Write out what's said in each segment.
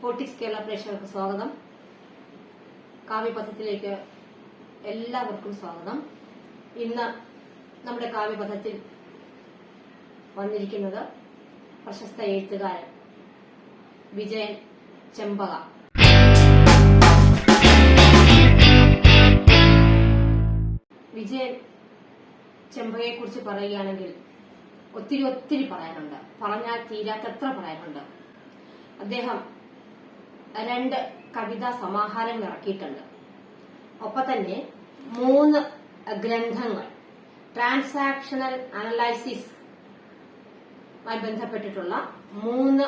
പോട്ടിക്സ് കേരള പ്രേക്ഷകർക്ക് സ്വാഗതം. കാവ്യപഥത്തിലേക്ക് എല്ലാവർക്കും സ്വാഗതം. ഇന്ന് നമ്മുടെ കാവ്യപഥത്തിൽ വന്നിരിക്കുന്നത് പ്രശസ്ത എഴുത്തുകാരൻ വിജയൻ ചെമ്പക. വിജയൻ ചെമ്പകയെ കുറിച്ച് പറയുകയാണെങ്കിൽ ഒത്തിരി ഒത്തിരി പറയാനുണ്ട്. പറഞ്ഞാൽ തീരാത്തത്ര പറയാനുണ്ട്. അദ്ദേഹം രണ്ട് കവിതാ സമാഹാരങ്ങൾ ഇറക്കിയിട്ടുണ്ട്. ഒപ്പം തന്നെ മൂന്ന് ഗ്രന്ഥങ്ങൾ. ട്രാൻസാക്ഷണൽ അനലൈസിസ് ആയി ബന്ധപ്പെട്ടിട്ടുള്ള മൂന്ന്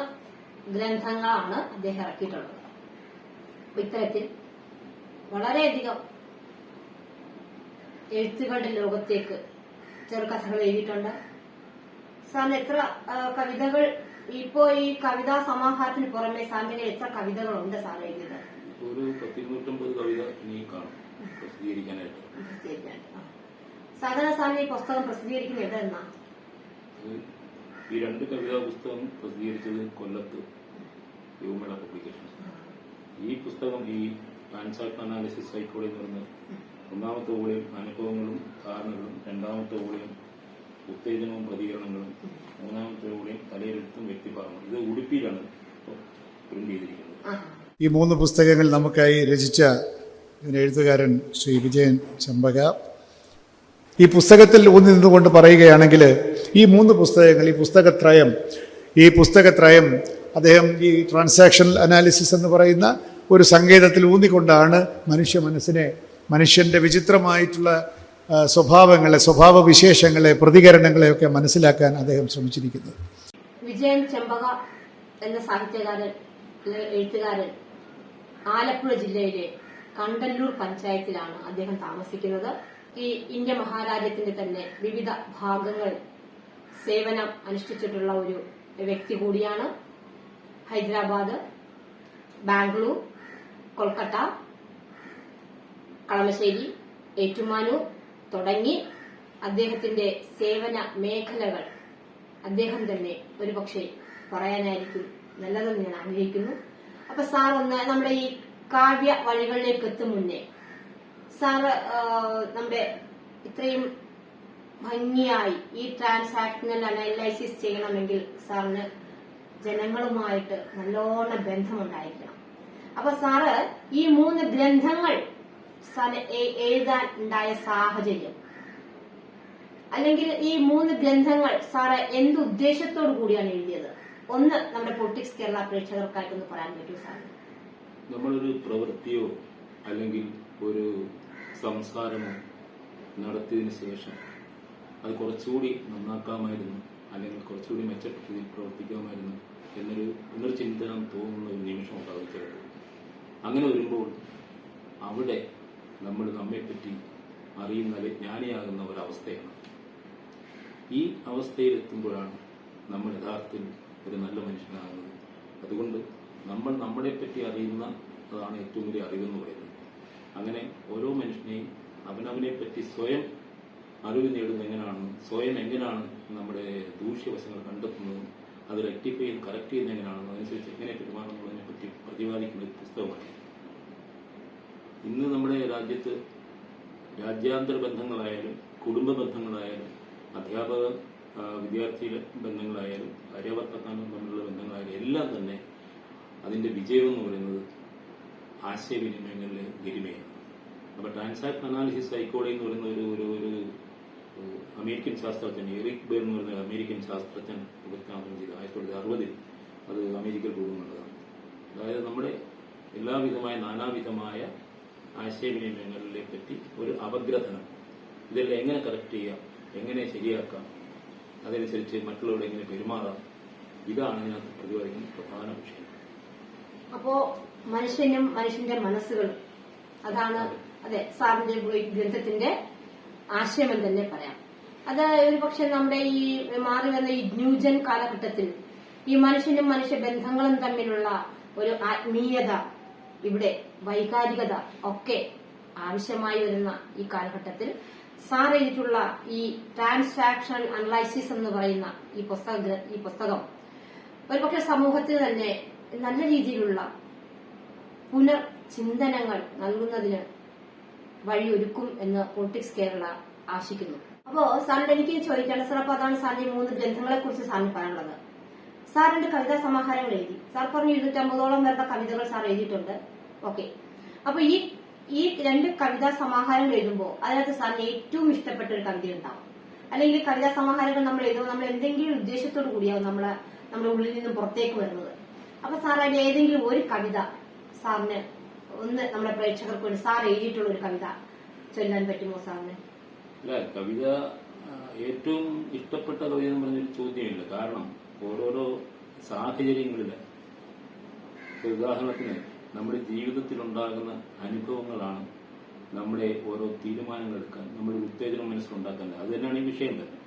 ഗ്രന്ഥങ്ങളാണ് അദ്ദേഹം ഇറക്കിയിട്ടുള്ളത്. ഇത്തരത്തിൽ വളരെയധികം എഴുത്തുകളുടെ ലോകത്തേക്ക് ചെറുകഥകൾ എഴുതിയിട്ടുണ്ട്. സാറിന് എത്ര കവിതകൾ ഇപ്പോ ഈ കവിതാ സമാഹാരത്തിന് പുറമെ സാമിന് എത്ര കവിതകളുണ്ട് സാർ എഴുതിയത്? ഒരു പത്തിരുന്നൂറ്റമ്പത് കവിത ഇനി കാണും. പ്രസിദ്ധീകരിക്കാനായിട്ട്. സാധാരണ സാറിന് ഈ പുസ്തകം പ്രസിദ്ധീകരിക്കുന്നത് ഏതെന്നാ അത് ഈ രണ്ട് കവിതാ പുസ്തകം പ്രസിദ്ധീകരിച്ചത് കൊല്ലത്ത് യുവമേള പബ്ലിക്കേഷൻസ് ഈ പുസ്തകം ഈ ട്രാൻസാക്ട് അനാലിസിസ് സൈക്കോളജി എന്ന് പറഞ്ഞ ഒന്നാമത്തെ വോളിയം അനുഭവങ്ങളും ധാരണകളും രണ്ടാമത്തെ വോളിയം ഉത്തേജനവും പ്രതികരണങ്ങളും ഇപ്പോൾ പ്രിന്റ് ചെയ്തിരിക്കുന്നത്. ഈ മൂന്ന് പുസ്തകങ്ങൾ നമുക്കായി രചിച്ച എഴുത്തുകാരൻ ശ്രീ വിജയൻ ചമ്പക. ഈ പുസ്തകത്തിൽ ഊന്നി നിന്നുകൊണ്ട് പറയുകയാണെങ്കിൽ ഈ മൂന്ന് പുസ്തകങ്ങൾ ഈ പുസ്തകത്രയം ഈ പുസ്തകത്രയം അദ്ദേഹം ഈ ട്രാൻസാക്ഷണൽ അനാലിസിസ് എന്ന് പറയുന്ന ഒരു സങ്കേതത്തിൽ ഊന്നിക്കൊണ്ടാണ് മനുഷ്യ മനസ്സിനെ മനുഷ്യന്റെ വിചിത്രമായിട്ടുള്ള സ്വഭാവങ്ങളെ സ്വഭാവ വിശേഷങ്ങളെ പ്രതികരണങ്ങളെയൊക്കെ മനസ്സിലാക്കാൻ അദ്ദേഹം ശ്രമിച്ചിരിക്കുന്നത്. വിജയൻ ചെമ്പക എന്ന സാഹിത്യകാരൻ എഴുത്തുകാരൻ ആലപ്പുഴ ജില്ലയിലെ കണ്ടല്ലൂർ പഞ്ചായത്തിലാണ് അദ്ദേഹം താമസിക്കുന്നത്. ഈ ഇന്ത്യ മഹാരാജ്യത്തിന്റെ തന്നെ വിവിധ ഭാഗങ്ങൾ സേവനം അനുഷ്ഠിച്ചിട്ടുള്ള ഒരു വ്യക്തി കൂടിയാണ് ഹൈദരാബാദ് ബാംഗ്ലൂർ കൊൽക്കത്ത കളമശ്ശേരി ഏറ്റുമാനൂർ തുടങ്ങി അദ്ദേഹത്തിന്റെ സേവന മേഖലകൾ അദ്ദേഹം തന്നെ ഒരുപക്ഷെ പറയാനായിരിക്കും നല്ലതെന്ന് ഞാൻ ആഗ്രഹിക്കുന്നു അപ്പൊ സാർ ഒന്ന് നമ്മുടെ ഈ കാവ്യ വഴികളിലേക്ക് എത്തും മുന്നേ സാർ നമ്മുടെ ഇത്രയും ഭംഗിയായി ഈ ട്രാൻസാക്ഷണൽ അനലൈസിസ് ചെയ്യണമെങ്കിൽ സാറിന് ജനങ്ങളുമായിട്ട് നല്ലോണം ബന്ധമുണ്ടായിരിക്കണം. അപ്പൊ സാറ് ഈ മൂന്ന് ഗ്രന്ഥങ്ങൾ സാറിന് എഴുതാൻ ഉണ്ടായ സാഹചര്യം. അല്ലെങ്കിൽ ഈ മൂന്ന് ഗ്രന്ഥങ്ങൾ സാറ് എന്ത് ഉദ്ദേശത്തോടു കൂടിയാണ് എഴുതിയത്? ഒന്ന് നമ്മുടെ പൊളിറ്റിക്സ് കേരള പ്രേക്ഷകർക്കായിട്ടൊന്ന് പറയാൻ പറ്റൂ സാർ? നമ്മളൊരു പ്രവൃത്തിയോ അല്ലെങ്കിൽ ഒരു സംസാരമോ നടത്തിയതിന് ശേഷം അത് കുറച്ചുകൂടി നന്നാക്കാമായിരുന്നു അല്ലെങ്കിൽ കുറച്ചുകൂടി മെച്ചപ്പെട്ട രീതിയിൽ പ്രവർത്തിക്കാമായിരുന്നു എന്നൊരു പുനർചിന്തനം തോന്നുന്ന ഒരു നിമിഷം ഉണ്ടാവുകയുള്ളൂ അങ്ങനെ വരുമ്പോൾ അവിടെ നമ്മൾ നമ്മെപ്പറ്റി അറിയുന്ന ജ്ഞാനിയാകുന്ന ഒരവസ്ഥയാണ്. ഈ അവസ്ഥയിലെത്തുമ്പോഴാണ് നമ്മൾ യഥാർത്ഥത്തിൽ ഒരു നല്ല മനുഷ്യനാകുന്നത്. അതുകൊണ്ട് നമ്മൾ നമ്മളെപ്പറ്റി അറിയുന്ന അതാണ് ഏറ്റവും വലിയ അറിവെന്ന് പറയുന്നത്. അങ്ങനെ ഓരോ മനുഷ്യനെയും അവനവനെ പറ്റി സ്വയം അറിവ് നേടുന്നത് എങ്ങനെയാണ്? സ്വയം എങ്ങനെയാണ് നമ്മുടെ ദൂഷ്യവശങ്ങൾ കണ്ടെത്തുന്നതും അത് റെക്ടിഫൈ ചെയ്ത് കറക്റ്റ് ചെയ്യുന്നത് എങ്ങനെയാണെന്ന് അതനുസരിച്ച് എങ്ങനെ പെരുമാറുന്നതിനെ പറ്റി പ്രതിപാദിക്കുന്ന ഒരു പുസ്തകമാണ്. ഇന്ന് നമ്മുടെ രാജ്യത്ത് രാജ്യാന്തര ബന്ധങ്ങളായാലും കുടുംബ ബന്ധങ്ങളായാലും അധ്യാപക വിദ്യാർത്ഥി ബന്ധങ്ങളായാലും ഭാര്യാഭർത്താക്കളും തമ്മിലുള്ള ബന്ധങ്ങളായാലും എല്ലാം തന്നെ അതിന്റെ വിജയം എന്ന് പറയുന്നത് ആശയവിനിമയങ്ങളിലെ ഗരിമയാണ്. അപ്പൊ ട്രാൻസാക്ട് അനാലിസിസ് സൈക്കോളജി എന്ന് പറയുന്ന ഒരു ഒരു ഒരു അമേരിക്കൻ ശാസ്ത്രജ്ഞൻ എറിക് ബേർ എന്ന് പറയുന്ന അമേരിക്കൻ ശാസ്ത്രജ്ഞൻ പ്രഖ്യാപനം ചെയ്ത് ആയിരത്തി തൊള്ളായിരത്തി അറുപതിൽ അത് അമേരിക്കയിൽ രൂപം അതായത് നമ്മുടെ എല്ലാവിധമായ നാനാവിധമായ ആശയവിനിമയങ്ങളിലെ പറ്റി ഒരു അപഗ്രഥനം. ഇതെല്ലാം എങ്ങനെ കറക്റ്റ് ചെയ്യാം? എങ്ങനെ ശരിയാക്കാം? അതനുസരിച്ച് മറ്റുള്ളവരോട് എങ്ങനെ പെരുമാറാം. ഇതാണ് ഇതിനകത്ത് പ്രതിപാദിക്കുന്ന പ്രധാന വിഷയം. അപ്പോ മനുഷ്യനും മനുഷ്യന്റെ മനസ്സുകളും അതാണ് അതെ. സാറിന്റെ ഗ്രന്ഥത്തിന്റെ ആശയമെന്ന് തന്നെ പറയാം. അത് ഒരു പക്ഷെ നമ്മുടെ ഈ മാറി വന്ന ഈ ന്യൂജൻ കാലഘട്ടത്തിൽ ഈ മനുഷ്യനും മനുഷ്യ ബന്ധങ്ങളും തമ്മിലുള്ള ഒരു ആത്മീയത ഇവിടെ വൈകാരികത ഒക്കെ ആവശ്യമായി വരുന്ന ഈ കാലഘട്ടത്തിൽ സാർ എഴുതിയിട്ടുള്ള ഈ ട്രാൻസാക്ഷൻ അനലൈസിസ് എന്ന് പറയുന്ന ഈ പുസ്തക ഈ പുസ്തകം ഒരുപക്ഷെ സമൂഹത്തിന് തന്നെ നല്ല രീതിയിലുള്ള പുനർചിന്തനങ്ങൾ നൽകുന്നതിന് വഴിയൊരുക്കും എന്ന് പൊളിറ്റിക്സ് കേരള ആശിക്കുന്നു. അപ്പോ സാറിന്റെ എനിക്ക് ചോദിക്കാനുള്ള സാർ അപ്പൊ അതാണ് സാറിന്റെ മൂന്ന് ഗ്രന്ഥങ്ങളെ കുറിച്ച് സാറിന് പറയാനുള്ളത്. സാറിന്റെ കവിതാ സമാഹാരങ്ങൾ എഴുതി. സാർ പറഞ്ഞു ഇരുന്നൂറ്റമ്പതോളം വരുന്ന കവിതകൾ സാർ എഴുതിയിട്ടുണ്ട്. ഓക്കെ അപ്പൊ ഈ ഈ രണ്ട് കവിതാ സമാഹാരങ്ങൾ എഴുതുമ്പോൾ അതിനകത്ത് സാറിന് ഏറ്റവും ഇഷ്ടപ്പെട്ട ഒരു കവിത ഉണ്ടാവും അല്ലെങ്കിൽ കവിതാ സമാഹാരങ്ങൾ നമ്മൾ എഴുതുമ്പോൾ നമ്മൾ എന്തെങ്കിലും ഉദ്ദേശത്തോടു കൂടിയാവും നമ്മളെ നമ്മുടെ ഉള്ളിൽ നിന്നും പുറത്തേക്ക് വരുന്നത്. അപ്പൊ സാർ അതിന്റെ ഏതെങ്കിലും ഒരു കവിത സാറിന് ഒന്ന് നമ്മുടെ പ്രേക്ഷകർക്ക് വേണ്ടി സാർ എഴുതിയിട്ടുള്ള ഒരു കവിത ചൊല്ലാൻ പറ്റുമോ സാറിന്? കവിത ഏറ്റവും ഇഷ്ടപ്പെട്ട കവിത എന്ന് പറഞ്ഞൊരു ചോദ്യമില്ല. കാരണം ഓരോരോ സാഹചര്യങ്ങളിൽ ഇപ്പൊ ഉദാഹരണത്തിന് നമ്മുടെ ജീവിതത്തിൽ ഉണ്ടാകുന്ന അനുഭവങ്ങളാണ് നമ്മുടെ ഓരോ തീരുമാനങ്ങൾ എടുക്കാൻ നമ്മുടെ ഉത്തേജനം മനസ്സിലുണ്ടാക്കുന്നത് അത് തന്നെയാണ് ഈ വിഷയം തന്നെ.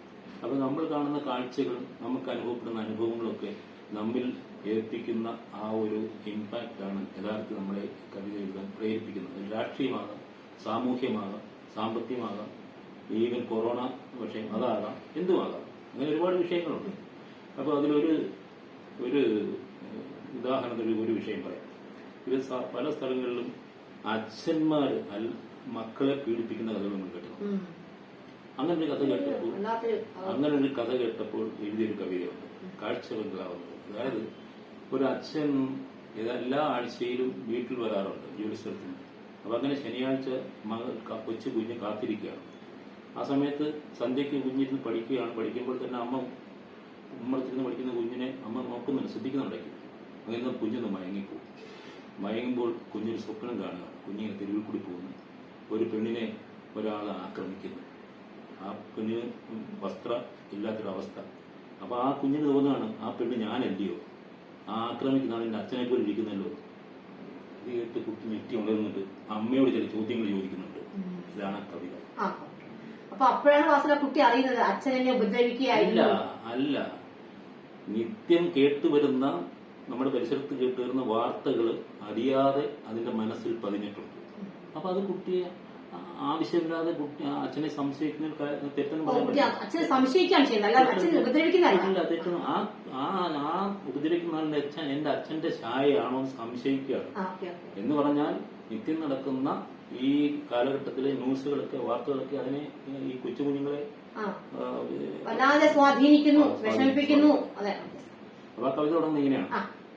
അപ്പൊ നമ്മൾ കാണുന്ന കാഴ്ചകളും നമുക്ക് അനുഭവപ്പെടുന്ന അനുഭവങ്ങളൊക്കെ നമ്മിൽ ഏൽപ്പിക്കുന്ന ആ ഒരു ഇമ്പാക്റ്റ് ആണ് യഥാർത്ഥത്തിൽ നമ്മളെ കവിത എഴുതാൻ പ്രേരിപ്പിക്കുന്നത്. രാഷ്ട്രീയമാകാം സാമൂഹ്യമാകാം സാമ്പത്തികമാകാം ഈവൻ കൊറോണ വിഷയം അതാകാം എന്തുമാകാം. അങ്ങനെ ഒരുപാട് വിഷയങ്ങളുണ്ട്. അപ്പോൾ അതിലൊരു ഒരു ഉദാഹരണത്തിൽ ഒരു വിഷയം പറയാം. സ- പല സ്ഥലങ്ങളിലും അച്ഛന്മാര് മക്കളെ പീഡിപ്പിക്കുന്ന കഥകൾ നമ്മൾ കേട്ടു. അങ്ങനെ ഒരു കഥ കേട്ടപ്പോൾ അങ്ങനെ ഒരു കഥ കേട്ടപ്പോൾ എഴുതിയൊരു കവിതയുണ്ട്. കാഴ്ച ബംഗ്ലാവുന്നത് അതായത് ഒരു അച്ഛൻ എല്ലാ ആഴ്ചയിലും വീട്ടിൽ വരാറുണ്ട് ജോലി സ്ഥലത്തിന് അപ്പൊ അങ്ങനെ ശനിയാഴ്ച മകൾ കൊച്ചു കുഞ്ഞ് കാത്തിരിക്കുകയാണ്. ആ സമയത്ത് സന്ധ്യയ്ക്ക് കുഞ്ഞിരുന്ന് പഠിക്കുകയാണ്. പഠിക്കുമ്പോൾ തന്നെ അമ്മ ഉമ്മറത്തിരുന്ന് പഠിക്കുന്ന കുഞ്ഞിനെ അമ്മ നോക്കുന്നുണ്ട് ശ്രദ്ധിക്കുന്നുണ്ടെങ്കിൽ അങ്ങനെ കുഞ്ഞൊന്ന് മയങ്ങിപ്പോകും. മയങ്ങുമ്പോൾ കുഞ്ഞൊരു സ്വപ്നം കാണുക. കുഞ്ഞിനെ തെരുവിൽ കൂടി പോകുന്നു. ഒരു പെണ്ണിനെ ഒരാൾ ആക്രമിക്കുന്നു. ആ കുഞ്ഞിന് വസ്ത്ര ഇല്ലാത്തൊരവസ്ഥ. അപ്പൊ ആ കുഞ്ഞിന് തോന്നുകയാണ് ആ പെണ്ണ് ഞാനല്ലയോ? ആ ആക്രമിക്കുന്ന എന്റെ അച്ഛനെ പോലെ ഇരിക്കുന്നല്ലോ? ഇത് കേട്ട് കുട്ടി ഞെട്ടി ഉണരുന്നുണ്ട്. അമ്മയോട് ചില ചോദ്യങ്ങൾ ചോദിക്കുന്നുണ്ട്. ഇതാണ് കവിത. അപ്പൊ അപ്പോഴാണ് വാസന കുട്ടി അറിയുന്നത് അച്ഛനെ എന്നെ അല്ല അല്ല. നിത്യം കേട്ടുവരുന്ന നമ്മുടെ പരിസരത്ത് കേട്ടുവരുന്ന വാർത്തകൾ അറിയാതെ അതിന്റെ മനസ്സിൽ പതിഞ്ഞിട്ടുണ്ട്. അപ്പൊ അത് കുട്ടിയെ ആവശ്യമില്ലാതെ കുട്ടി അച്ഛനെ സംശയിക്കുന്ന തെറ്റെന്ന്. അച്ഛനെ സംശയിക്കുകയാണ് ചെയ്യുന്നത്. ഉപദ്രവിക്കുന്നതല്ല. ആ ആ ആ ഉപദ്രവിക്കുന്ന ആളുടെ അച്ഛൻ എന്റെ അച്ഛന്റെ ഛായയാണോ സംശയിക്കുകയാണ്. എന്ന് പറഞ്ഞാൽ നിത്യം നടക്കുന്ന ഈ കാലഘട്ടത്തിലെ ന്യൂസുകളൊക്കെ വാർത്തകളൊക്കെ അതിനെ ഈ കൊച്ചു കുഞ്ഞുങ്ങളെ വല്ലാതെ സ്വാധീനിക്കുന്നു വിഷമിപ്പിക്കുന്നു. അതെ അപ്പൊ ആ കവിത തുടങ്ങുന്നത് ഇങ്ങനെയാണ്.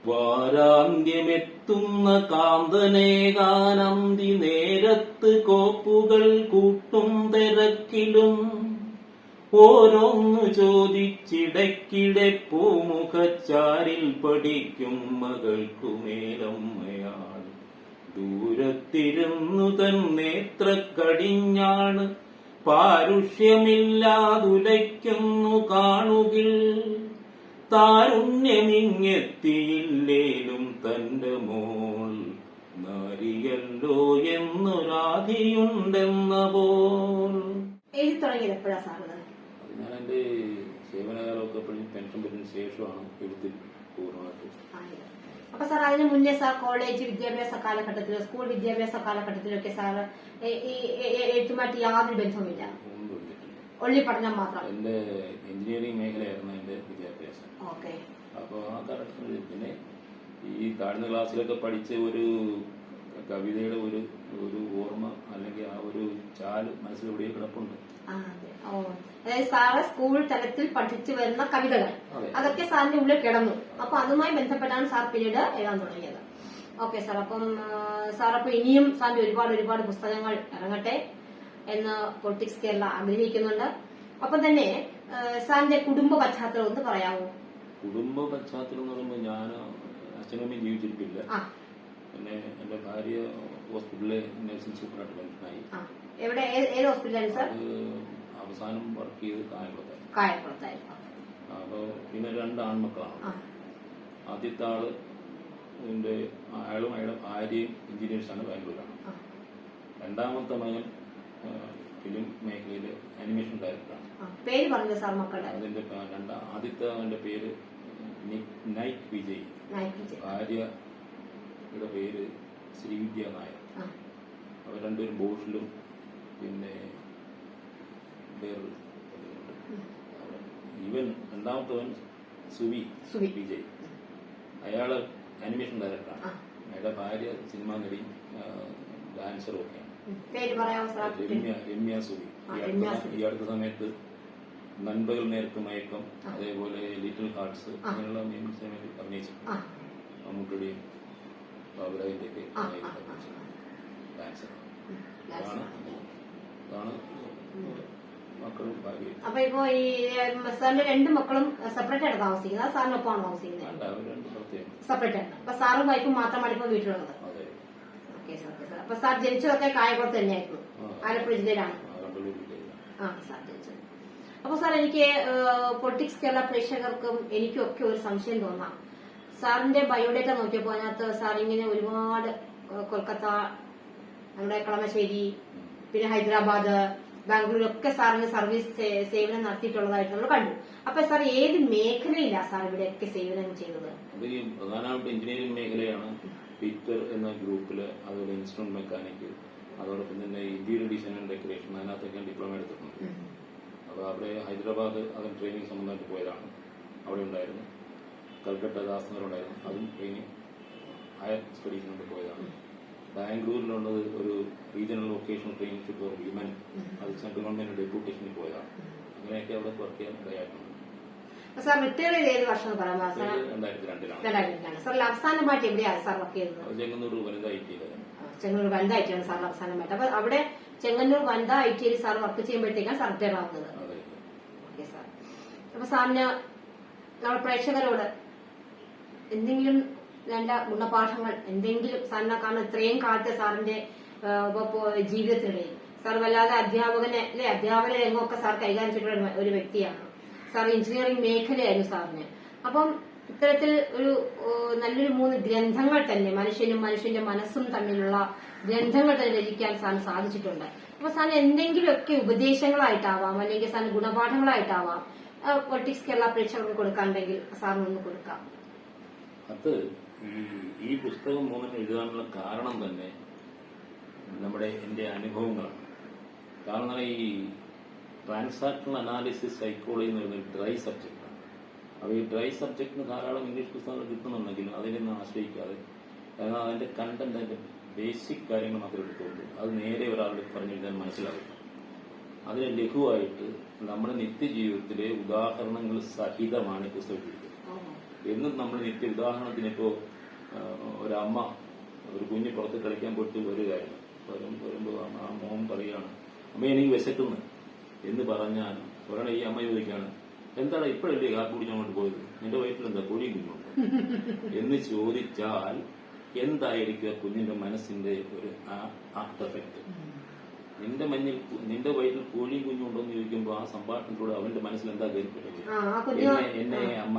വാരാന്ത്യമെത്തുന്ന കാന്തനേകാനന്തി നേരത്ത് കോപ്പുകൾ കൂട്ടും തിരക്കിലും. ഓരോന്ന് ചോദിച്ചിടയ്ക്കിടെ പൂമുഖച്ചാരിൽ പഠിക്കും മകൾക്കുമേലമ്മയാൾ ദൂരത്തിരുന്നു തൻ നേത്ര കടിഞ്ഞാണ് പാരുഷ്യമില്ലാതുലയ്ക്കുന്നു കാണുകിൽ. താരുണ്യമിങ്ങെത്തിയില്ലേലും തന്റെ മോൾ നാരിയല്ലോ എന്നൊരാധിയുണ്ടെന്ന പോൽ. എഴുതി തുടങ്ങിയത് എപ്പോഴാ ഞാൻ എന്റെ സേവനകാലമൊക്കെ എപ്പോഴും പെൻഷൻ പറ്റുന്ന ശേഷമാണ് എഴുത്തിൽ പൂർണമായിട്ട്. അപ്പൊ സാർ അതിന് മുന്നേ സാർ കോളേജ് വിദ്യാഭ്യാസ കാലഘട്ടത്തിലോ സ്കൂൾ വിദ്യാഭ്യാസ കാലഘട്ടത്തിലൊക്കെ സാർ ഈ- എഴുത്തുമായിട്ട് യാതൊരു ബന്ധവുമില്ല. ഒള്ളി പഠനം മാത്രം. എന്റെ എഞ്ചിനീയറിംഗ് മേഖലയായിരുന്നു എന്റെ വിദ്യാഭ്യാസം. അപ്പോൾ ആ കാലഘട്ടത്തിൽ പിന്നെ ഈ താഴ്ന്ന ക്ലാസ്സിലൊക്കെ പഠിച്ച ഒരു കവിതയുടെ ഒരു ഒരു ഓർമ്മ അല്ലെങ്കിൽ ആ ഒരു ചാൽ മനസ്സിൽ എവിടെയോ കിടപ്പുണ്ട്. അതായത് സാറ് സ്കൂൾ തലത്തിൽ പഠിച്ചു വരുന്ന കവിതകൾ. അതൊക്കെ സാറിന്റെ ഉള്ളിൽ കിടന്നു. അപ്പൊ അതുമായി ബന്ധപ്പെട്ടാണ് സാർ പിന്നീട് എഴുതാൻ തുടങ്ങിയത്. Okay sir. അപ്പം സാർ അപ്പൊ ഇനിയും സാറിന്റെ ഒരുപാട് ഒരുപാട് പുസ്തകങ്ങൾ ഇറങ്ങട്ടെ എന്ന് പൊളിറ്റിക്സ് കേരള ആഗ്രഹിക്കുന്നുണ്ട്. അപ്പൊ തന്നെ സാറിന്റെ കുടുംബ പശ്ചാത്തലം ഒന്ന് പറയാവോ? കുടുംബ പശ്ചാത്തലം എന്ന് പറയുമ്പോൾ ഞാൻ അച്ഛനമ്മയും ജീവിച്ചിരിക്കില്ല പിന്നെ എന്റെ ഭാര്യ ഹോസ്പിറ്റലിലെ നഴ്സിംഗ് സൂപ്പറായിട്ട് പെൻഷനായി അവസാനം വർക്ക് ചെയ്ത് കായംകുളത്തായി കായംകുളത്തായിരുന്നു. അപ്പൊ പിന്നെ രണ്ട് ആൺമക്കളാണ്. ആദ്യത്തെ ആൾ എന്റെ അയാളും അയാളുടെ ഭാര്യയും എഞ്ചിനീയേഴ്സാണ് ബാംഗ്ലൂരാണ്. രണ്ടാമത്തെ മകൻ ഫിലിം മേഖലയിൽ അനിമേഷൻ ഡയറക്ടറാണ് പേര് പറഞ്ഞു സാർ മക്കളുടെ? അതിന്റെ രണ്ട ആദ്യത്തെ അവന്റെ പേര് നൈക് നൈറ്റ് വിജയ്. ഭാര്യ ഭാര്യയുടെ പേര് ശ്രീവിദ്യ നായർ. അവർ രണ്ടുപേരും ബോഷിലും പിന്നെ വേറൊരു ഇവൻ രണ്ടാമത്തവൻ സുവി സുവി. വിജയ്. അയാൾ അനിമേഷൻ ഡയറക്ടറാണ് അയാളുടെ ഭാര്യ സിനിമാ നടി ഡാൻസറും ഒക്കെയാണ്. പേര് രമ്യ രമ്യ സുബി ഈ അടുത്ത സമയത്ത് നൻപകൽ നേർക്ക് മയക്കം അതേപോലെ ലിറ്റിൽ ഹാർട്സ്. അങ്ങനെയുള്ള അഭിനയിച്ചു മമ്മൂട്ടിയുടെയും ബാബുരാജിന്റെ ഒക്കെ ആ, ആ, ആ. ഡാൻസർ ഉം. അതാണ് അതാണ് മക്കളും ഭാര്യയും. അപ്പൊ ഇപ്പൊ ഈ സാറിന്റെ രണ്ട് മക്കളും സെപ്പറേറ്റ് ആയിട്ട് താമസിക്കുന്നത്? സാറിനൊപ്പമാണ് താമസിക്കുന്നത്? സെപ്പറേറ്റ് ആണ് അപ്പൊ സാറും വൈഫും മാത്രമാണ് ഇപ്പൊ വീട്ടിലുള്ളത്? ഓക്കെ സാർ ഓക്കെ സാർ അപ്പൊ സാർ ജനിച്ചതൊക്കെ കായകുളത്ത് തന്നെയായിരുന്നു. ആലപ്പുഴ ജില്ലയിലാണ്. ആ സാർ ജനിച്ചത്. അപ്പൊ സാർ എനിക്ക് പൊളിറ്റിക്സ് കേരള പ്രേക്ഷകർക്കും എനിക്കും ഒക്കെ ഒരു സംശയം തോന്നാം. സാറിന്റെ ബയോഡേറ്റ നോക്കിയപ്പോ അതിനകത്ത് സാർ ഇങ്ങനെ ഒരുപാട് കൊൽക്കത്ത നമ്മുടെ കളമശ്ശേരി പിന്നെ ഹൈദരാബാദ് ബാംഗ്ലൂർ ഒക്കെ സാറിന് സർവീസ് സേവനം നടത്തിയിട്ടുള്ളതായിട്ട് നമ്മൾ കണ്ടു. അപ്പൊ സാർ ഏത് മേഖലയിലാണ് സാർ ഇവിടെയൊക്കെ സേവനം ചെയ്തത്? പ്രധാനമായിട്ട് എഞ്ചിനീയറിംഗ് മേഖലയാണ്. പീറ്റർ എന്ന ഗ്രൂപ്പിൽ അതുപോലെ ഇൻസ്ട്രുമെന്റ് മെക്കാനിക് അതോടൊപ്പം തന്നെ ഇന്ത്യയുടെ ഡിസൈൻ ആൻഡ് ഡെക്കറേഷൻ അതിനകത്തൊക്കെ ഡിപ്ലോമ എടുത്തിട്ടുണ്ട്. അപ്പോൾ അവിടെ ഹൈദരാബാദ് അത് ട്രെയിനിങ് സംബന്ധമായിട്ട് പോയതാണ്. അവിടെ ഉണ്ടായിരുന്നു. കൽക്കട്ട ദാസ്നഗർ ഉണ്ടായിരുന്നു. അതും ട്രെയിനിങ് ഹയർ സ്റ്റഡീസിന് വേണ്ടി പോയതാണ്. ബാംഗ്ലൂരിലുള്ളത് ഒരു regional vocational training for women അത് സെൻട്രൽ ഗവൺമെന്റ് ഡെപ്യൂട്ടേഷനിൽ പോയതാണ്. അങ്ങനെയൊക്കെ അവിടെ വർക്ക് ചെയ്യാൻ ഇടയായിട്ടുണ്ട്. സാർ റിട്ടയർ ചെയ്ത് ഏത് വർഷം എന്ന് പറയാമോ സാർ രണ്ടായിരത്തി രണ്ടായിരത്തിലാണ് സാർ അവസാനമായിട്ട് എവിടെയാണ് സാർ വർക്ക് ചെയ്തത്? ചെങ്ങന്നൂർ വനിതാ ഐ ചെങ്ങന്നൂർ വനിത ഐ ടിയാണ് സാർ അവസാനമായിട്ട്. അപ്പൊ അവിടെ ചെങ്ങന്നൂർ വനിത ഐ ടിയിൽ സാർ വർക്ക് ചെയ്യുമ്പോഴത്തേക്കാണ് സാർ റിട്ടയർ ആവുന്നത്. Okay sir. അപ്പൊ സാറിന് നമ്മുടെ പ്രേക്ഷകരോട് എന്തെങ്കിലും നല്ല ഗുണപാഠങ്ങൾ എന്തെങ്കിലും സാറിനെ കാരണം ഇത്രയും കാലത്തെ സാറിന്റെ ജീവിതത്തിനിടയിൽ സാർ വല്ലാതെ അധ്യാപകനെ അല്ലെ അധ്യാപന രംഗമൊക്കെ സാർ കൈകാര്യം ചെയ്തിട്ടുള്ള ഒരു വ്യക്തിയാണ്. സാർ എഞ്ചിനീയറിംഗ് മേഖലയായിരുന്നു സാറിന്. അപ്പം ഇത്തരത്തിൽ ഒരു നല്ലൊരു മൂന്ന് ഗ്രന്ഥങ്ങൾ തന്നെ മനുഷ്യനും മനുഷ്യന്റെ മനസ്സും തമ്മിലുള്ള ഗ്രന്ഥങ്ങൾ തന്നെ രചിക്കാൻ സാറിന് സാധിച്ചിട്ടുണ്ട്. അപ്പൊ സാറിന് എന്തെങ്കിലുമൊക്കെ ഉപദേശങ്ങളായിട്ടാവാം അല്ലെങ്കിൽ സാറിന് ഗുണപാഠങ്ങളായിട്ടാവാം പൊളിറ്റിക്സ് കേരള പ്രേക്ഷകർക്ക് കൊടുക്കാനുണ്ടെങ്കിൽ സാറിനൊന്ന് കൊടുക്കാം. അത് ഈ പുസ്തകം മൂന്നും എഴുതാനുള്ള കാരണം തന്നെ നമ്മുടെ എന്റെ അനുഭവങ്ങളാണ്. കാരണം ഈ ട്രാൻസാക്ഷണൽ അനാലിസിസ് സൈക്കോളജി എന്ന് പറയുന്ന ഡ്രൈ സബ്ജക്റ്റാണ് അപ്പോൾ ഈ ഡ്രൈ സബ്ജക്റ്റിന് ധാരാളം ഇംഗ്ലീഷ് പുസ്തകങ്ങൾ കിട്ടുന്നുണ്ടെങ്കിലും അതിനൊന്നും ആശ്രയിക്കാതെ കാരണം അതിന്റെ കണ്ടന്റ് അതിന്റെ ബേസിക് കാര്യങ്ങൾ മാത്രം എടുത്തുകൊണ്ട് അത് നേരെ ഒരാളുടെ പറഞ്ഞു എഴുതാൻ മനസ്സിലാവില്ല അതിനെ ലഘുവായിട്ട് നമ്മുടെ നിത്യജീവിതത്തിലെ ഉദാഹരണങ്ങൾ സഹിതമാണ് ഈ പുസ്തകം എഴുതിയത് എന്നും നമ്മൾ നിത്യ ഉദാഹരണത്തിന് ഇപ്പോ ഒരമ്മ ഒരു കുഞ്ഞ് പുറത്ത് കളിക്കാൻ പോയിട്ട് വരികയാണ് വരും വരുമ്പോൾ ആ മോം പറയുകയാണ് അമ്മ എനിക്ക് വിശക്കുന്നു. എന്ന് പറഞ്ഞാൽ ഒരാളെ ഈ അമ്മ ചോദിക്കുകയാണ് എന്താണ് ഇപ്പോഴല്ലേ കാപ്പി അങ്ങോട്ട് പോയത്? നിന്റെ വയറ്റിലെന്താ കോഴിയും കുഞ്ഞുണ്ട് എന്ന് ചോദിച്ചാൽ എന്തായിരിക്കും ആ കുഞ്ഞിന്റെ മനസ്സിന്റെ ഒരു ആഫ്റ്റർ എഫക്ട് നിന്റെ മഞ്ഞിൽ നിന്റെ വയറ്റിൽ കോഴിയും കുഞ്ഞും ഉണ്ടോന്ന് ചോദിക്കുമ്പോൾ ആ സംഭാഷണത്തിലൂടെ അവന്റെ മനസ്സിൽ എന്താ കയറിപ്പെട്ടത്? എന്നെ അമ്മ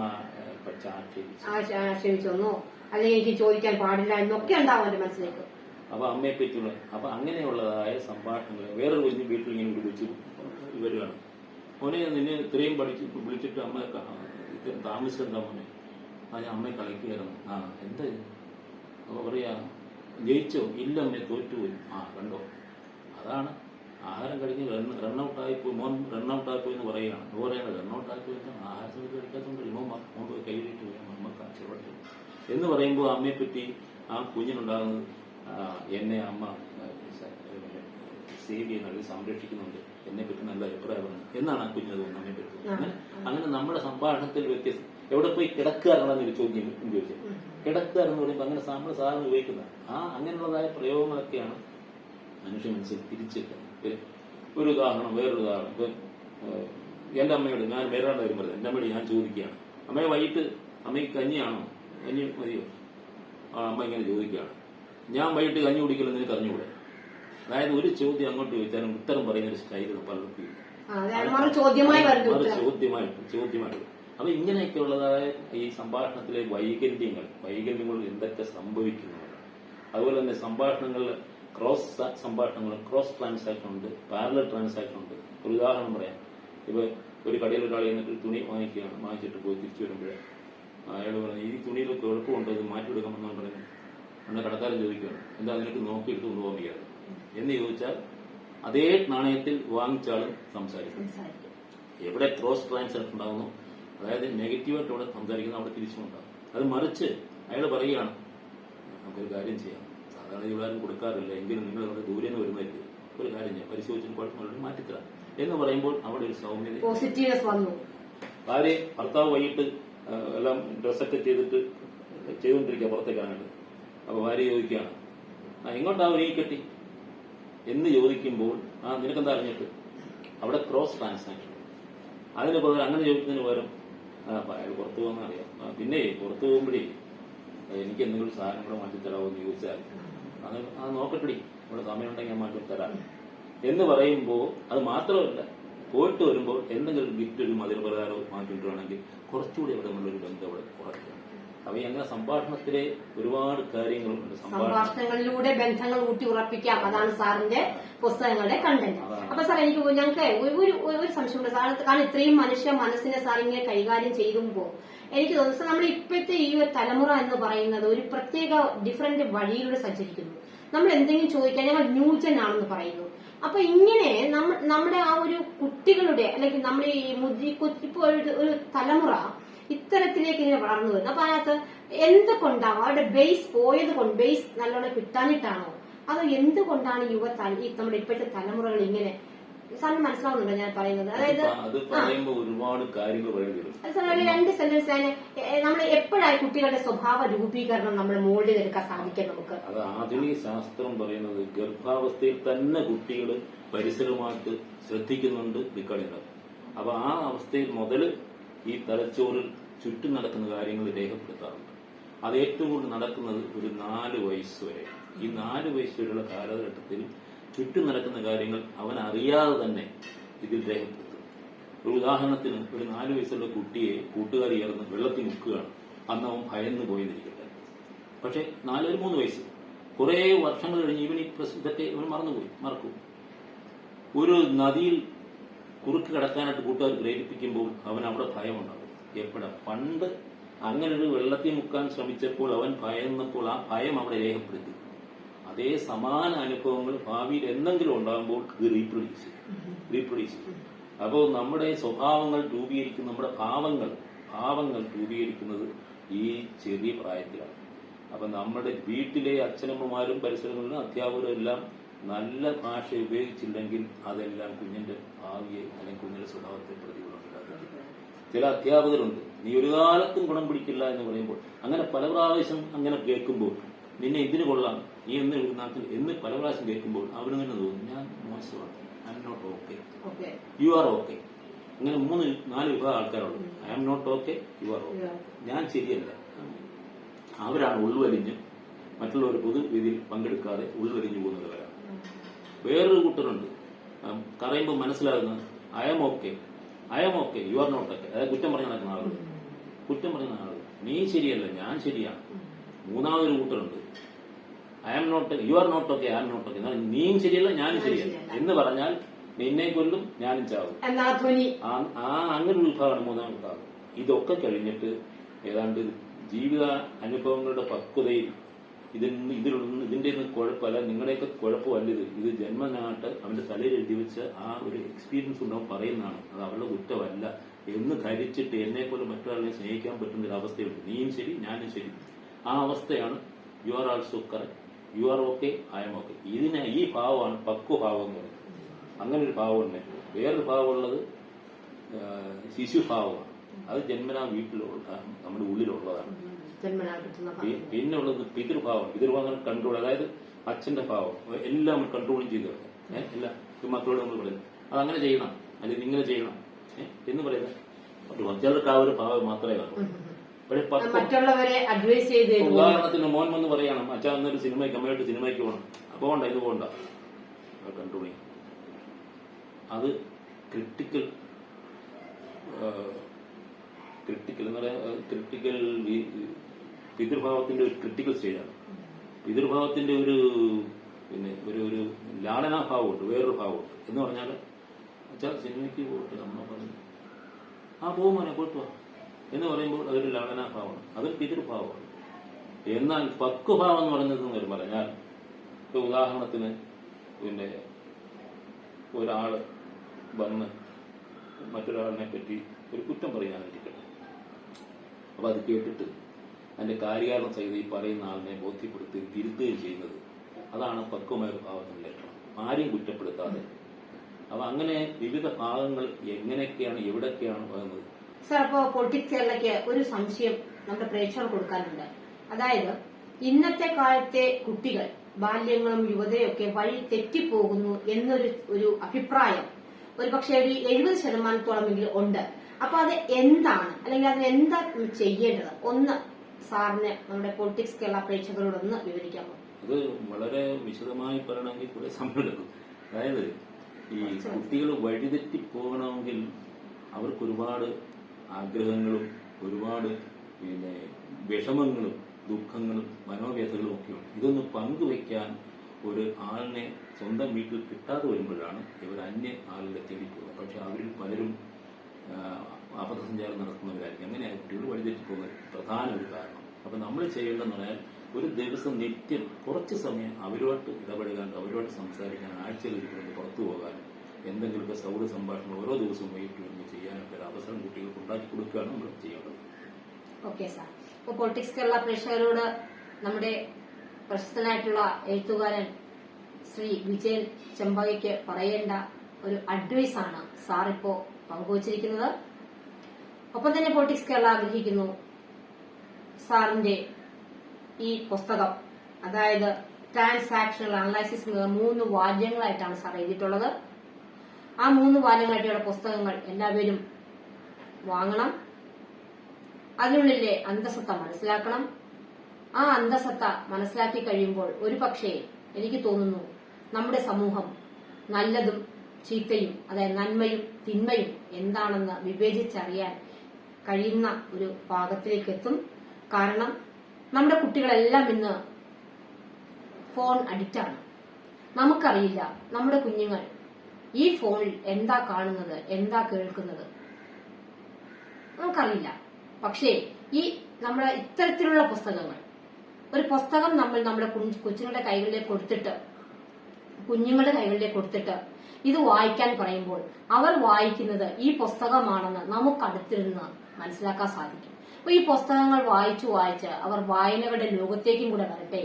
ആക്ഷേപിച്ചൊന്നോ? അല്ലെങ്കിൽ എനിക്ക് ചോദിക്കാൻ പാടില്ല എന്നൊക്കെ ഉണ്ടാവും എന്റെ മനസ്സിലേക്ക്. അപ്പൊ അമ്മയെ പറ്റിയുള്ള അപ്പൊ അങ്ങനെയുള്ളതായ സംഭാഷണങ്ങൾ വേറൊരു കുഞ്ഞു വീട്ടിൽ ഇങ്ങനെ വിളിച്ചു വരികയാണ്. മോനെ നിന്നെ ഇത്രയും പഠിച്ച് വിളിച്ചിട്ട് അമ്മ ഇത്രയും ഇത് താമസിച്ചെന്താ മോനെ? ആ ഞാൻ അമ്മയെ കളിക്കുകയായിരുന്നു. ആ എന്താ? അപ്പൊ പറയാ ജയിച്ചോ? ഇല്ല അമ്മയെ തോറ്റുപോയി. ആ കണ്ടോ? അതാണ്. ആഹാരം കഴിഞ്ഞ് റണ്ണൌട്ട് ആയിപ്പോയി. മോൻ റണ്ണൌട്ട് ആയിപ്പോയി എന്ന് പറയുകയാണ്. അത് പറയുന്നത് റണ്ണൌട്ട് ആയിപ്പോയി ആഹാരം സമയത്ത് കഴിക്കാത്തതുകൊണ്ട് മോൻ മ- മോൻ പോയി കയ്യിലിട്ട് പോയി അമ്മ കാഴ്ചപ്പെട്ടു എന്ന് പറയുമ്പോൾ അമ്മയെ പറ്റി ആ കുഞ്ഞിനുണ്ടാകുന്നത് എന്നെ അമ്മ സേവ് ചെയ്യുന്നുണ്ട് സംരക്ഷിക്കുന്നുണ്ട്. എന്നെ പറ്റി നല്ല അഭിപ്രായമാണ് എന്നാണ് ആ കുഞ്ഞിന് തോന്നുന്നത് അമ്മയെ പറ്റി അങ്ങനെ അങ്ങനെ നമ്മുടെ സംഭാഷണത്തിൽ വ്യത്യസ്തം എവിടെ പോയി കിടക്കുക ഒരു ചോദ്യം ചോദിച്ചത് കിടക്കുക എന്ന് പറയുമ്പോൾ അങ്ങനെ നമ്മൾ സാധാരണ ഉപയോഗിക്കുന്ന ആ അങ്ങനെയുള്ളതായ പ്രയോഗങ്ങളൊക്കെയാണ് മനുഷ്യ മനസ്സിൽ തിരിച്ചെത്തുന്നത് ഒരു ഉദാഹരണം വേറൊരു ഉദാഹരണം. ഇപ്പൊ എന്റെ അമ്മയോട് ഞാൻ വേറൊരാളുടെ കാര്യം പറഞ്ഞത്. എന്റെ അമ്മയോട് ഞാൻ ചോദിക്കുകയാണ്. അമ്മയെ വൈകിട്ട് അമ്മയ്ക്ക് കഞ്ഞിയാണോ? കഞ്ഞി മതിയോ? ആ അമ്മ ഇങ്ങനെ ചോദിക്കുകയാണ്. ഞാൻ വൈകിട്ട് കഞ്ഞി കുടിക്കില്ലെന്ന് കഞ്ഞി അറിഞ്ഞുകൂടെ അതായത് ഒരു ചോദ്യം അങ്ങോട്ട് ചോദിച്ചാലും ഉത്തരം പറയുന്ന ഒരു സ്റ്റൈൽ പലർക്കും ഇല്ല. ചോദ്യമായിട്ട് ചോദ്യമായിട്ട്. അപ്പൊ ഇങ്ങനെയൊക്കെയുള്ളതായ ഈ സംഭാഷണത്തിലെ വൈകല്യങ്ങൾ വൈകല്യങ്ങൾ എന്തൊക്കെ സംഭവിക്കുന്നുണ്ട്? അതുപോലെ തന്നെ സംഭാഷണങ്ങളിൽ ക്രോസ് സംഭാഷണങ്ങൾ ക്രോസ് ട്രാൻസാക്ഷൻ ഉണ്ട് പാരലൽ ട്രാൻസാക്ഷൻ ഉണ്ട്. ഒരു ഉദാഹരണം പറയാം. ഇപ്പൊ ഒരു കടയിൽ ഒരാൾ എന്നിട്ട് തുണി വാങ്ങിക്കുകയാണ് വാങ്ങിച്ചിട്ട് പോയി തിരിച്ചു വരുമ്പോൾ അയാൾ പറഞ്ഞു ഈ തുണിയിൽ കുഴപ്പമുണ്ടോ? ഇത് മാറ്റിയെടുക്കാമെന്നാണ് പറയുന്നത് എന്നെ കടക്കാരൻ ചോദിക്കുകയാണ്. എന്താ അതിനൊക്കെ നോക്കിയെടുത്ത് കൊണ്ടുപോകാൻ വയ്യാതെ? എന്ന് ചോദിച്ചാൽ അതേ നാണയത്തിൽ വാങ്ങിച്ചാളും സംസാരിക്കും. എവിടെ ക്രോസ് ട്രാൻസാക്ഷൻ ഉണ്ടാകുന്നു അതായത് നെഗറ്റീവായിട്ട് അവിടെ സംസാരിക്കുന്ന അവിടെ തിരിച്ചുണ്ടാകും അത് മറിച്ച് അയാൾ പറയുകയാണ് നമുക്കൊരു കാര്യം ചെയ്യാം. സാധാരണ ജീവകാരം കൊടുക്കാറില്ല എങ്കിലും നിങ്ങൾ അവിടെ ദൂരെ നിന്ന് വരുന്നതല്ലേ ഒരു കാര്യം ചെയ്യാം. പരിശോധിച്ചിട്ട് കുഴപ്പമില്ല മാറ്റിത്തരാം. എന്ന് പറയുമ്പോൾ അവിടെ ഒരു സൗമ്യത ഭാര്യ ഭർത്താവ് വൈകിട്ട് എല്ലാം ഡ്രസ്സൊക്കെ ചെയ്തിട്ട് ചെയ്തുകൊണ്ടിരിക്കുക പുറത്തേക്കാണ് അപ്പൊ ഭാര്യ ചോദിക്കുകയാണ് എങ്ങോട്ടാ ഈ കെട്ടി? എന്ന് ചോദിക്കുമ്പോൾ ആ നിനക്കെന്താ അറിഞ്ഞിട്ട്? അവിടെ ക്രോസ് ട്രാൻസാക്ഷൻ അതിന് പകരം അങ്ങനെ ചോദിക്കുന്നതിന് പകരം അയാൾ പുറത്തു പോകുന്ന അറിയാം. പിന്നെ പുറത്തു പോകുമ്പോഴേ എനിക്ക് എന്തെങ്കിലും സാധനം കൂടെ മാറ്റി തരാമോ എന്ന് ചോദിച്ചാൽ അത് ആ നോക്കട്ടെ ഇവിടെ സമയമുണ്ടെങ്കിൽ ഞാൻ മാറ്റി തരാം. എന്ന് പറയുമ്പോൾ അത് മാത്രമല്ല പോയിട്ട് വരുമ്പോൾ എന്തെങ്കിലും ഗിഫ്റ്റ് ഒരു മധുരപലഹാരവും മാറ്റിയിട്ടുവാണെങ്കിൽ കുറച്ചുകൂടി അവിടെ നമ്മളൊരു ബന്ധം അവിടെ കുറയ്ക്കണം അപ്പൊ അങ്ങനെ സംഭാഷണത്തിലെ ഒരുപാട് കാര്യങ്ങളുണ്ട് സംഭാഷണം സംഭാഷണങ്ങളിലൂടെ ബന്ധങ്ങൾ ഊട്ടി ഉറപ്പിക്കാം അതാണ് സാറിന്റെ പുസ്തകങ്ങളുടെ കണ്ടന്റ്. അപ്പൊ സാർ എനിക്ക് ഞങ്ങൾക്ക് ഒരു ഒരു- സംശയം സംശയമുണ്ട്. സാർ കാരണം ഇത്രയും മനുഷ്യ മനസ്സിനെ സാർ ഇങ്ങനെ കൈകാര്യം ചെയ്യുമ്പോൾ എനിക്ക് തോന്നുന്നു നമ്മൾ ഇപ്പോഴത്തെ ഈ ഒരു തലമുറ എന്ന് പറയുന്നത് ഒരു പ്രത്യേക ഡിഫറെന്റ് വഴിയിലൂടെ സഞ്ചരിക്കുന്നു. നമ്മൾ എന്തെങ്കിലും ചോദിക്കാൻ ഞങ്ങൾ ന്യൂജൻ ആണെന്ന് പറയുന്നു. അപ്പൊ ഇങ്ങനെ നമ്മുടെ ആ ഒരു കുട്ടികളുടെ അല്ലെങ്കിൽ നമ്മൾ ഈ മുതി ഇപ്പൊ ഒരു തലമുറ ഇത്തരത്തിലേക്ക് ഇങ്ങനെ വളർന്നു വരുന്നു. അപ്പൊ അതിനകത്ത് എന്തുകൊണ്ടാവും അവരുടെ ബേസ് പോയത് കൊണ്ട് ബേസ് നല്ലോണം കിട്ടാനിട്ടാണോ അത് എന്തുകൊണ്ടാണ് യുവ ഈ നമ്മുടെ ഇപ്പോഴത്തെ തലമുറകൾ ഇങ്ങനെ സാറിന് മനസ്സിലാവുന്നുണ്ടോ ഞാൻ പറയുന്നത്? അതായത് ഒരുപാട് കാര്യങ്ങൾ രണ്ട് സെന്റൻസ് നമ്മൾ എപ്പോഴായി കുട്ടികളുടെ സ്വഭാവ രൂപീകരണം നമ്മൾ മോൾഡ് ചെയ്തെടുക്കാൻ സാധിക്കും നമുക്ക്? അത് ആധുനിക ശാസ്ത്രം പറയുന്നത് ഗർഭാവസ്ഥയിൽ തന്നെ കുട്ടികൾ പരിസരമായിട്ട് ശ്രദ്ധിക്കുന്നുണ്ട് നിൽക്കണില്ല അപ്പൊ ആ അവസ്ഥയിൽ മുതൽ ഈ തലച്ചോറിൽ ചുറ്റും നടക്കുന്ന കാര്യങ്ങൾ രേഖപ്പെടുത്താറുണ്ട്. അത് ഏറ്റവും കൂടുതൽ നടക്കുന്നത് ഒരു നാല് വയസ്സ് വരെ. ഈ നാല് വയസ്സ് വരെയുള്ള കാലഘട്ടത്തിൽ ചുറ്റും നടക്കുന്ന കാര്യങ്ങൾ അവൻ അറിയാതെ തന്നെ ഇതിൽ രേഖപ്പെടുത്തും. ഒരു ഉദാഹരണത്തിന് ഒരു നാല് വയസ്സുള്ള കുട്ടിയെ കൂട്ടുകാരി ഇറന്ന് വെള്ളത്തിൽ മുക്കുകയാണ്. അന്ന് അവൻ ഭയന്ന് പോയെന്നിരിക്കട്ടെ പക്ഷെ നാലര മൂന്ന് വയസ്സ്. കുറെ വർഷങ്ങൾ കഴിഞ്ഞ് ഇവൻ ഈ പ്രസിദ്ധത്തെ ഇവൻ മറന്നുപോയി മറക്കും. ഒരു നദിയിൽ കുറുക്ക് കിടക്കാനായിട്ട് കൂട്ടുകാർ പ്രേരിപ്പിക്കുമ്പോൾ അവൻ അവിടെ ഭയമുണ്ടാകും. എപ്പോഴാ പണ്ട് അങ്ങനെ ഒരു വെള്ളത്തിൽ മുക്കാൻ ശ്രമിച്ചപ്പോൾ അവൻ ഭയന്നപ്പോൾ ആ ഭയം അവിടെ രേഖപ്പെടുത്തി. അതേ സമാന അനുഭവങ്ങൾ ഭാവിയിൽ എന്തെങ്കിലും ഉണ്ടാകുമ്പോൾ ഇത് റീപ്രൊഡ്യൂസ് ചെയ്യും. റീപ്രൊഡ്യൂസ് ചെയ്യും. അപ്പോൾ നമ്മുടെ സ്വഭാവങ്ങൾ രൂപീകരിക്കുന്ന നമ്മുടെ ഭാവങ്ങൾ ഭാവങ്ങൾ രൂപീകരിക്കുന്നത് ഈ ചെറിയ പ്രായത്തിലാണ്. അപ്പൊ നമ്മുടെ വീട്ടിലെ അച്ഛനമ്മമാരും പരിസരങ്ങളിലും അധ്യാപകരും എല്ലാം നല്ല ഭാഷ ഉപയോഗിച്ചില്ലെങ്കിൽ അതെല്ലാം കുഞ്ഞിന്റെ ഭാവിയെ അല്ലെങ്കിൽ കുഞ്ഞിന്റെ സ്വഭാവത്തെ പ്രതികൂലമുണ്ടാക്കും ചില അധ്യാപകരുണ്ട് നീ ഒരു കാലത്തും ഗുണം പിടിക്കില്ല എന്ന് പറയുമ്പോൾ അങ്ങനെ പല പ്രാവശ്യം അങ്ങനെ കേൾക്കുമ്പോൾ നിന്നെ ഇതിന് കൊള്ളാം നീ എന്ന് നാട്ടിൽ എന്ന് പല പ്രാവശ്യം കേൾക്കുമ്പോൾ അവന് തന്നെ തോന്നും ഞാൻ മോശമാണ് I'm not okay you are okay ഇങ്ങനെ മൂന്ന് നാല് വിഭാഗം ആൾക്കാരുണ്ട്. I'm not okay you are okay ഞാൻ ശരിയല്ല. അവരാണ് ഉൾവലിഞ്ഞ് മറ്റുള്ളവർ പൊതുവിധിയിൽ പങ്കെടുക്കാതെ ഉൾവലിഞ്ഞു പോകുന്നവരാണ്. വേറൊരു കൂട്ടരുണ്ട്. കറയുമ്പോൾ പറയുമ്പോൾ മനസ്സിലാകുന്നത് I'm okay I'm okay you are not okay അതായത് കുറ്റം പറഞ്ഞ നടക്കുന്ന ആളുകൾ കുറ്റം പറഞ്ഞ ആളുകൾ നീ ശരിയല്ല ഞാൻ ശരിയാണ്. മൂന്നാമതൊരു കൂട്ടരുണ്ട് I am not you are not okay I am not okay നീയും ശരിയല്ല ഞാനും ശരിയല്ല. എന്ന് പറഞ്ഞാൽ നിന്നെ കൊല്ലും ഞാനും ചാവും. ആ അങ്ങനെ ഒരു വിഭാഗമാണ് മൂന്നാം വിഭാഗം. ഇതൊക്കെ കഴിഞ്ഞിട്ട് ഏതാണ്ട് ജീവിത അനുഭവങ്ങളുടെ പക്വതയിൽ ഇതിന് ഇതിലൊന്നും ഇതിന്റെ ഒന്നും കുഴപ്പമല്ല നിങ്ങളുടെയൊക്കെ കുഴപ്പമല്ല ഇത് ജന്മനാട്ട് അവന്റെ തലയിൽ എഴുതി വെച്ച ആ ഒരു എക്സ്പീരിയൻസ് ഉണ്ടാവും പറയുന്നതാണ്. അത് അവളുടെ കുറ്റമല്ല എന്ന് ധരിച്ചിട്ട് എന്നെ പോലെ മറ്റൊരാളിനെ സ്നേഹിക്കാൻ പറ്റുന്ന ഒരു അവസ്ഥയുണ്ട്. നീയും ശരി ഞാനും ശരി. ആ അവസ്ഥയാണ് you are also correct you are okay I'm okay ഇതിന് ഈ ഭാവമാണ് പക്വഭാവം എന്ന് അങ്ങനെ ഒരു ഭാവമുണ്ട് വേറൊരു ഭാവമുള്ളത് ശിശുഭാവമാണ് അത് ജന്മനാ വീട്ടിലുള്ള നമ്മുടെ ഉള്ളിലുള്ളതാണ്. പിന്നെ ഉള്ളത് പിതൃഭാവം. പിതൃഭാവം കൺട്രോൾ അതായത് അച്ഛന്റെ ഭാവം. എല്ലാം കൺട്രോൾ ചെയ്ത്. എല്ലാം മക്കളോട് നമ്മൾ പറയുന്നത് അങ്ങനെ ചെയ്യണം. അല്ലെങ്കിൽ ഇങ്ങനെ ചെയ്യണം. എന്ന് പറയുന്നത് മറ്റുള്ളവർക്ക് ചിലർക്ക് ആ ഒരു ഭാവം മാത്രമേ കാണൂ മറ്റുള്ളവരെ അഡ്വൈസ് ചെയ്ത്? ഉദാഹരണത്തിന് മോൻ വന്ന് പറയണം അച്ഛൻ എന്നൊരു സിനിമയ്ക്ക് അമ്മയോട്ട് സിനിമയ്ക്ക് പോകണം അപ്പൊ പോണ്ട ഇത് പോണ്ട. കൺട്രോൾ ചെയ്യും അത് ക്രിട്ടിക്കൽ ക്രിട്ടിക്കൽ എന്ന് പറയാ ക്രിട്ടിക്കൽ പിതൃഭാവത്തിന്റെ ഒരു ക്രിട്ടിക്കൽ സ്റ്റേജാണ് പിതൃഭാവത്തിന്റെ ഒരു പിന്നെ ഒരു ഒരു ലാളനാഭാവമുണ്ട് വേറൊരു ഭാവമുണ്ട്. എന്ന് പറഞ്ഞാൽ അച്ഛാ സിനിമയ്ക്ക് പോകട്ടെ അമ്മ പറഞ്ഞു ആ പോകും മോനെ പോയിട്ട് എന്ന് പറയുമ്പോൾ അതൊരു ലാളനാഭാവമാണ് അതൊരു പിതൃഭാവമാണ്. എന്നാൽ പക്വഭാവം എന്ന് പറയുന്നത് പറഞ്ഞാൽ ഇപ്പൊ ഉദാഹരണത്തിന് പിന്നെ ഒരാൾ വന്ന് മറ്റൊരാളിനെ പറ്റി ഒരു കുറ്റം പറയാനായിരിക്കട്ടെ. അപ്പൊ അത് കേട്ടിട്ട് അതിന്റെ കാര്യകാരണം സഹിതം ഈ പറയുന്ന ആളിനെ ബോധ്യപ്പെടുത്തുകയും തിരുത്തുകയും ചെയ്യുന്നത്. അതാണ് പക്വമായ ഭാഗത്തിന്റെ ലക്ഷണം. ആരെയും കുറ്റപ്പെടുത്താതെ. അപ്പൊ അങ്ങനെ വിവിധ ഭാഗങ്ങൾ എങ്ങനെയൊക്കെയാണ് എവിടെയൊക്കെയാണ് വരുന്നത് സർ അപ്പോ പൊളിറ്റിക്സ് കേരളയ്ക്ക് ഒരു സംശയം നമ്മുടെ പ്രേക്ഷകർ കൊടുക്കാനുണ്ട്. അതായത് ഇന്നത്തെ കാലത്തെ കുട്ടികൾ ബാല്യങ്ങളും യുവതയൊക്കെ വഴി തെറ്റിപ്പോകുന്നു എന്നൊരു ഒരു അഭിപ്രായം ഒരു പക്ഷേ ഒരു എഴുപത് ശതമാനത്തോളമെങ്കിലും ഉണ്ട്. അപ്പൊ അത് എന്താണ്? അല്ലെങ്കിൽ അത് എന്താ ചെയ്യേണ്ടത്? ഒന്ന് സാറിന് നമ്മുടെ പൊളിറ്റിക്സ് കേരള പ്രേക്ഷകരോടൊന്ന് വിവരിക്കാമോ ഇത് വളരെ വിശദമായി പറയണമെങ്കിൽ കുറെ സമയമെടുക്കും അതായത് ഈ കുട്ടികൾ വഴിതെറ്റി പോകണമെങ്കിൽ അവർക്ക് ഒരുപാട് ആഗ്രഹങ്ങളും ഒരുപാട് പിന്നെ വിഷമങ്ങളും ദുഃഖങ്ങളും മനോവേദനകളും ഒക്കെയുണ്ട് ഇതൊന്ന് പങ്കുവെക്കാൻ ഒരു ആളിനെ സ്വന്തം വീട്ടിൽ കിട്ടാതെ വരുമ്പോഴാണ് ഇവർ അന്യ ആളിലെ തേടി പോകുന്നത്. പക്ഷെ അവരിൽ പലരും അബദ്ധസഞ്ചാരം നടത്തുന്നവരായിരിക്കും അങ്ങനെയാണ് കുട്ടികൾ വഴിതെറ്റി പോകുന്നത് പ്രധാന ഒരു കാരണം. അപ്പൊ നമ്മൾ ചെയ്യേണ്ടതെന്ന് പറഞ്ഞാൽ ഒരു ദിവസം നിത്യം കുറച്ച് സമയം അവരോട്ട് ഇടപഴകാൻ അവരോട്ട് സംസാരിക്കാൻ ആഴ്ചയിൽ ഒരിക്കലും പുറത്തു പോകാൻ എന്തെങ്കിലുമൊക്കെ സൗഹൃദ സംഭാഷണം ഓരോ ദിവസവും വൈകിട്ട് വരുമ്പോൾ ചെയ്യാനൊക്കെ ഒരു അവസരം കുട്ടികൾക്ക് ഉണ്ടാക്കി കൊടുക്കുകയാണ് നമ്മൾ ചെയ്യേണ്ടത്. Okay sir. ഇപ്പോൾ പൊളിറ്റിക്സ് കേരള പ്രേക്ഷകരോട് നമ്മുടെ പ്രശസ്തനായിട്ടുള്ള എഴുത്തുകാരൻ ശ്രീ വിജയൻ ചെമ്പകയ്ക്ക് പറയേണ്ട ഒരു അഡ്വൈസ് ആണ് സാർ ഇപ്പോ പങ്കുവച്ചിരിക്കുന്നത്. ഒപ്പം തന്നെ പൊളിറ്റിക്സ് കേരള ആഗ്രഹിക്കുന്നു. സാറിന്റെ ഈ പുസ്തകം അതായത് ട്രാൻസാക്ഷണൽ അനലൈസിസ് മൂന്ന് വാദ്യങ്ങളായിട്ടാണ് സാർ എഴുതിയിട്ടുള്ളത്. ആ മൂന്ന് വാദ്യങ്ങളായിട്ടുള്ള പുസ്തകങ്ങൾ എല്ലാവരും വാങ്ങണം. അതിനുള്ളിലെ അന്തസത്ത മനസ്സിലാക്കണം. ആ അന്തസത്ത മനസ്സിലാക്കി കഴിയുമ്പോൾ ഒരു പക്ഷേ എനിക്ക് തോന്നുന്നു നമ്മുടെ സമൂഹം നല്ലതും ചീത്തയും അതായത് നന്മയും തിന്മയും എന്താണെന്ന് വിവേചിച്ചറിയാൻ കഴിയുന്ന ഒരു പാകത്തിലേക്ക് എത്തും കാരണം നമ്മുടെ കുട്ടികളെല്ലാം ഇന്ന് ഫോൺ അഡിക്റ്റാണ് നമുക്കറിയില്ല നമ്മുടെ കുഞ്ഞുങ്ങൾ ഈ ഫോണിൽ എന്താ കാണുന്നത് എന്താ കേൾക്കുന്നത്. നമുക്കറിയില്ല. പക്ഷേ ഈ നമ്മുടെ ഇത്തരത്തിലുള്ള പുസ്തകങ്ങൾ ഒരു പുസ്തകം നമ്മൾ നമ്മുടെ കൊച്ചുങ്ങളുടെ കൈകളിലേക്ക് കൊടുത്തിട്ട് കുഞ്ഞുങ്ങളുടെ കൈകളിലേക്ക് കൊടുത്തിട്ട് ഇത് വായിക്കാൻ പറയുമ്പോൾ അവർ വായിക്കുന്നത് ഈ പുസ്തകമാണെന്ന് നമുക്ക് അടുത്തിരുന്ന് മനസ്സിലാക്കാൻ സാധിക്കും. അപ്പൊ ഈ പുസ്തകങ്ങൾ വായിച്ചു വായിച്ച് അവർ വായനകളുടെ ലോകത്തേക്കും കൂടെ വരട്ടെ.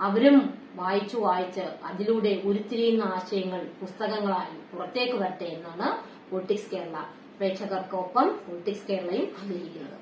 അവരും വായിച്ചു വായിച്ച് അതിലൂടെ ഉരുത്തിരിയുന്ന ആശയങ്ങൾ പുസ്തകങ്ങളായി പുറത്തേക്ക് വരട്ടെ എന്നാണ് പൊളിറ്റിക്സ് കേരള. പ്രേക്ഷകർക്കൊപ്പം പൊളിറ്റിക്സ് കേരളയും ആഗ്രഹിക്കുന്നത്